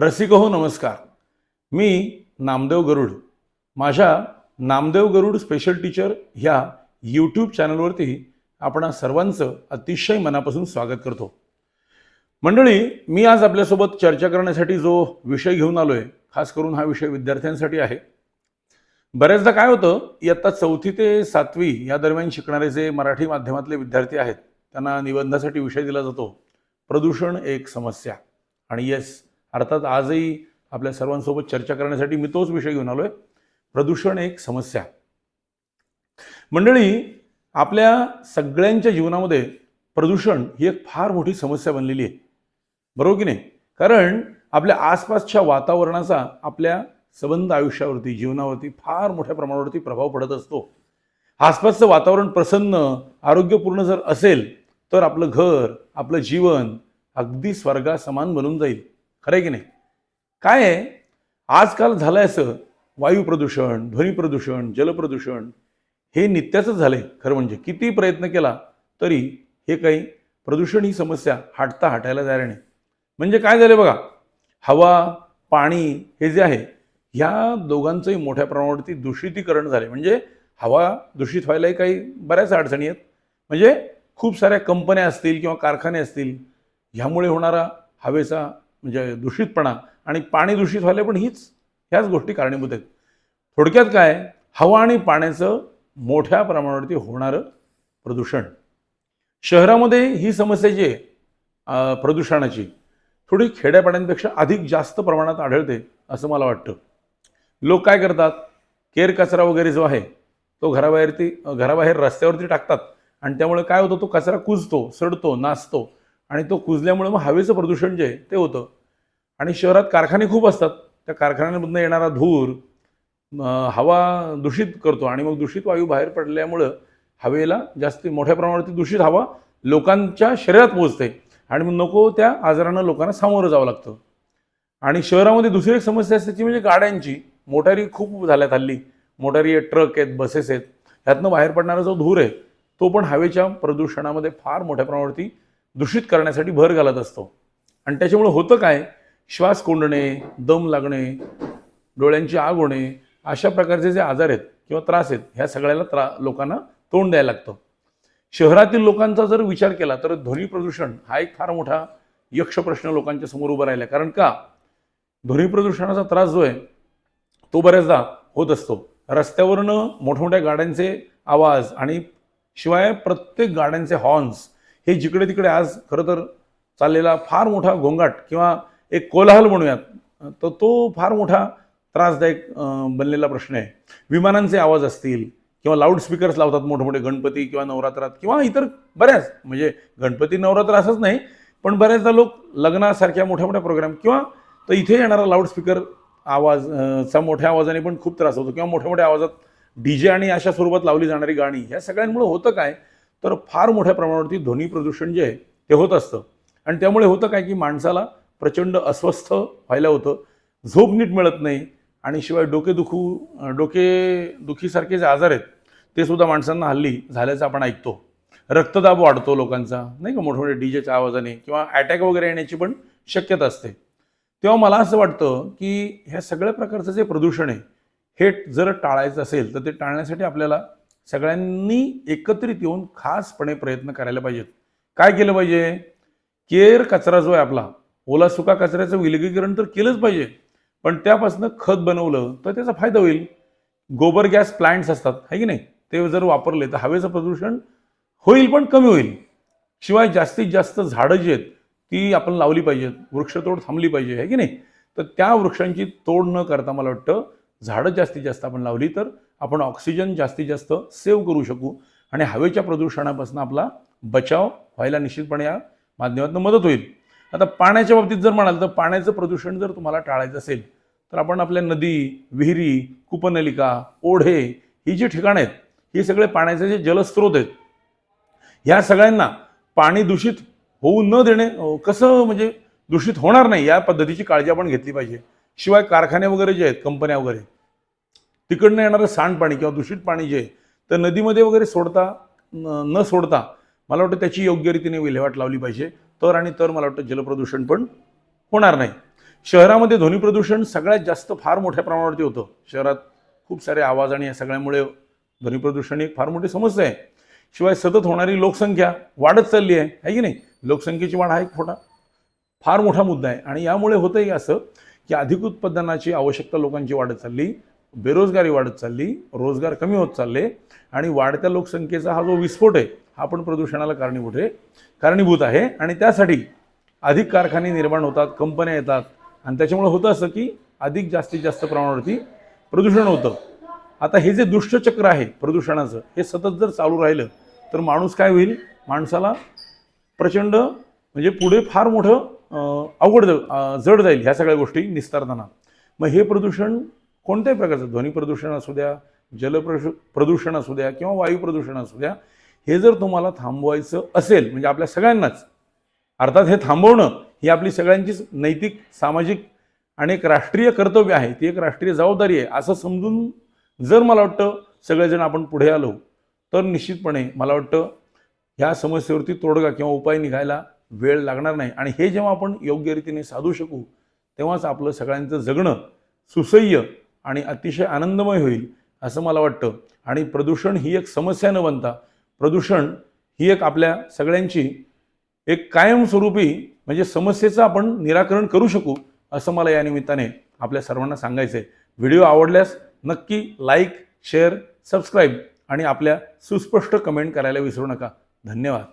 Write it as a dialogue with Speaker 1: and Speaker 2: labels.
Speaker 1: रसिक हो नमस्कार. मी नामदेव गरुड. माझ्या नामदेव गरुड स्पेशल टीचर ह्या यूट्यूब चॅनलवरती आपण सर्वांचं अतिशय मनापासून स्वागत करतो. मंडळी मी आज आपल्यासोबत चर्चा करण्यासाठी जो विषय घेऊन आलो आहे खास करून हा विषय विद्यार्थ्यांसाठी आहे. बऱ्याचदा काय होतं इयत्ता चौथी ते सातवी या दरम्यान शिकणारे जे मराठी माध्यमातले विद्यार्थी आहेत त्यांना निबंधासाठी विषय दिला जातो. प्रदूषण एक समस्या. आणि येस अर्थात आजही आपल्या सर्वांसोबत चर्चा करण्यासाठी मी तोच विषय घेऊन आहे प्रदूषण एक समस्या. मंडळी आपल्या सगळ्यांच्या जीवनामध्ये प्रदूषण ही एक फार मोठी समस्या बनलेली आहे. बरोबर की नाही? कारण आपल्या आसपासच्या वातावरणाचा आपल्या संबंध आयुष्यावरती जीवनावरती फार मोठ्या प्रमाणावरती प्रभाव पडत असतो. आसपासचं वातावरण प्रसन्न आरोग्यपूर्ण जर असेल तर आपलं घर आपलं जीवन अगदी स्वर्गासमान बनून जाईल. खरं आहे की नाही? काय आहे? आजकाल झालंय असं वायू प्रदूषण ध्वनी प्रदूषण जलप्रदूषण हे नित्याचंच झालंय. खरं म्हणजे किती प्रयत्न केला तरी हे काही प्रदूषण ही समस्या हाटता हाटायला जाणार नाही. म्हणजे काय झालं बघा हवा पाणी हे जे आहे ह्या दोघांचंही मोठ्या प्रमाणावरती दूषितीकरण झाले म्हणजे हवा दूषित व्हायलाही काही बऱ्याच अडचणी आहेत. म्हणजे खूप साऱ्या कंपन्या असतील किंवा कारखाने असतील ह्यामुळे होणारा हवेचा म्हणजे दूषितपणा आणि पाणी दूषित व्हायला पण हीच ह्याच गोष्टी कारणीभूत आहेत. थोडक्यात काय हवा आणि पाण्याचं मोठ्या प्रमाणावरती होणारं प्रदूषण. शहरामध्ये ही समस्या जी आहे प्रदूषणाची थोडी खेड्यापाड्यांपेक्षा अधिक जास्त प्रमाणात आढळते असं मला वाटतं. लोक काय करतात केर कचरा वगैरे जो आहे तो घराबाहेरती घराबाहेर रस्त्यावरती टाकतात आणि त्यामुळे काय होतं तो कचरा कुजतो सडतो नाचतो आणि तो कुजल्यामुळे मग हवेचं प्रदूषण जे आहे ते होतं. आणि शहरात कारखाने खूप असतात. त्या कारखान्यांमधनं येणारा धूर हवा दूषित करतो आणि मग दूषित वायू बाहेर पडल्यामुळं हवेला जास्त मोठ्या प्रमाणावरती दूषित हवा लोकांच्या शरीरात पोहोचते. आणि मग नको त्या आजारानं लोकांना सामोरं जावं लागतं. आणि शहरामध्ये दुसरी एक समस्या असते ती म्हणजे गाड्यांची. मोटारी खूप झाल्यात हल्ली. मोटारी आहेत ट्रक आहेत बसेस आहेत. ह्यातनं बाहेर पडणारा जो धूर आहे तो पण हवेच्या प्रदूषणामध्ये फार मोठ्या प्रमाणावरती दूषित करण्यासाठी भर घालत असतो. आणि त्याच्यामुळे होतं काय? श्वास कोंडणे दम लागणे डोळ्यांची आग होणे अशा प्रकारचे जे आजार आहेत किंवा त्रास आहेत ह्या सगळ्याला त्रा लोकांना तोंड द्यायला लागतं. शहरातील लोकांचा जर विचार केला तर ध्वनी प्रदूषण हा एक फार मोठा यक्ष प्रश्न लोकांच्या समोर उभा राहिला. कारण का? ध्वनी प्रदूषणाचा त्रास जो आहे तो बऱ्याचदा होत असतो. रस्त्यावरनं मोठमोठ्या गाड्यांचे आवाज आणि शिवाय प्रत्येक गाड्यांचे हॉर्न्स हे जिकडे तिकडे आज खरं तर चाललेला फार मोठा गोंगाट किंवा एक कोलाहल म्हणूयात तर तो फार मोठा त्रासदायक बनलेला प्रश्न आहे. विमानांचे आवाज असतील किंवा लाऊडस्पीकर्स लावतात मोठमोठे गणपती किंवा नवरात्रात किंवा इतर बऱ्याच म्हणजे गणपती नवरात्र असंच नाही पण बऱ्याचदा लोक लग्नासारख्या मोठ्या मोठ्या प्रोग्राम किंवा तर इथे येणारा लाऊडस्पीकर आवाज चा मोठ्या आवाजाने पण खूप त्रास होतो किंवा मोठ्या मोठ्या आवाजात डी जे आणि अशा स्वरूपात लावली जाणारी गाणी ह्या सगळ्यांमुळे होतं काय? तर फार मोठ्या प्रमाणावरती ध्वनी प्रदूषण जे आहे ते होत असतं. आणि त्यामुळे होतं काय की माणसाला प्रचंड अस्वस्थ व्हायला होतं. झोप नीट मिळत नाही आणि शिवाय डोके दुखू डोके दुखीसारखे जे आजार आहेत ते सुद्धा माणसांना हल्ली झाल्याचं आपण ऐकतो. रक्तदाब वाढतो लोकांचा नाही का? मोठमोठ्या डीजेच्या आवाजाने किंवा अटॅक वगैरे येण्याची पण शक्यता असते. तेव्हा मला असं वाटतं की ह्या सगळ्या प्रकारचं जे प्रदूषण आहे हे जर टाळायचं असेल तर ते टाळण्यासाठी आपल्याला सगळ्यांनी एकत्रित येऊन खासपणे प्रयत्न करायला पाहिजेत. काय केलं पाहिजे? केर कचरा जो आहे आपला ओला सुका कचऱ्याचं विलगीकरण तर केलंच पाहिजे. पण त्यापासून खत बनवलं तर त्याचा फायदा होईल. गोबर गॅस प्लांट्स असतात है की नाही? ते जर वापरले तर हवेचं प्रदूषण होईल पण कमी होईल. शिवाय जास्तीत जास्त झाडं जी आहेत ती आपण लावली पाहिजेत. वृक्षतोड थांबली पाहिजे आहे की नाही? तर त्या वृक्षांची तोड न करता मला वाटतं झाडं जास्तीत जास्त आपण लावली तर आपण ऑक्सिजन जास्तीत जास्त सेव्ह करू शकू आणि हवेच्या प्रदूषणापासून आपला बचाव व्हायला निश्चितपणे या माध्यमातून मदत होईल. आता पाण्याच्या बाबतीत जर म्हणाल तर पाण्याचं प्रदूषण जर तुम्हाला टाळायचं असेल तर आपण आपल्या नदी विहिरी कूपनलिका ओढे ही जी ठिकाणं आहेत ही सगळे पाण्याचे जे जलस्रोत आहेत ह्या सगळ्यांना पाणी दूषित होऊ न देणे कसं म्हणजे दूषित होणार नाही या पद्धतीची काळजी आपण घेतली पाहिजे. शिवाय कारखाने वगैरे जे आहेत कंपन्या वगैरे तिकडनं येणारं सांडपाणी किंवा दूषित पाणी जे आहे तर नदीमध्ये वगैरे सोडता न सोडता मला वाटतं त्याची योग्य रीतीने विल्हेवाट लावली पाहिजे. तर आणि तर मला वाटतं जलप्रदूषण पण होणार नाही. शहरामध्ये ध्वनी प्रदूषण सगळ्यात जास्त फार मोठ्या प्रमाणावरती होतं. शहरात खूप सारे आवाज आणि या सगळ्यामुळे ध्वनी प्रदूषण ही एक फार मोठी समस्या आहे. शिवाय सतत होणारी लोकसंख्या वाढत चालली आहे है की नाही? लोकसंख्येची वाढ हा एक मोठा फार मोठा मुद्दा आहे. आणि यामुळे होतंही असं की अधिक उत्पादनाची आवश्यकता लोकांची वाढत चालली. बेरोजगारी वाढत चालली रोजगार कमी होत चालले आणि वाढत्या लोकसंख्येचा हा जो विस्फोट आहे हा पण प्रदूषणाला कारणीभूत आहे कारणीभूत आहे. आणि त्यासाठी अधिक कारखाने निर्माण होतात कंपन्या येतात. आणि त्याच्यामुळे होतं असं की अधिक जास्तीत जास्त प्रमाणावरती प्रदूषण होतं. आता हे जे दुष्टचक्र आहे प्रदूषणाचं हे सतत जर चालू राहिलं तर माणूस काय होईल? माणसाला प्रचंड म्हणजे पुढे फार मोठं अवघड जड जाईल ह्या सगळ्या गोष्टी निस्तारताना. मग हे प्रदूषण कोणत्याही प्रकारचं ध्वनी प्रदूषण असू द्या जल प्रदूषण असू द्या किंवा वायू प्रदूषण असू द्या हे जर तुम्हाला थांबवायचं असेल म्हणजे आपल्या सगळ्यांनाच अर्थात हे थांबवणं ही आपली सगळ्यांचीच नैतिक सामाजिक आणि एक राष्ट्रीय कर्तव्य आहे. ती एक राष्ट्रीय जबाबदारी आहे. असं समजून जर मला वाटतं सगळेजण आपण पुढे आलो तर निश्चितपणे मला वाटतं ह्या समस्येवरती तोडगा किंवा उपाय निघायला वेळ लागणार नाही. आणि हे जेव्हा आपण योग्य रीतीने साधू शकू तेव्हाच आपलं सगळ्यांचं जगणं सुसह्य आणि अतिशय आनंदमय होईल असं मला वाटतं. आणि प्रदूषण ही एक समस्या न बनता प्रदूषण ही एक आपल्या सगळ्यांची एक कायमस्वरूपी म्हणजे समस्येचं आपण निराकरण करू शकू असं मला या निमित्ताने आपल्या सर्वांना सांगायचं आहे व्हिडिओ आवडल्यास नक्की लाईक शेअर सबस्क्राईब आणि आपल्या सुस्पष्ट कमेंट करायला विसरू नका. धन्यवाद.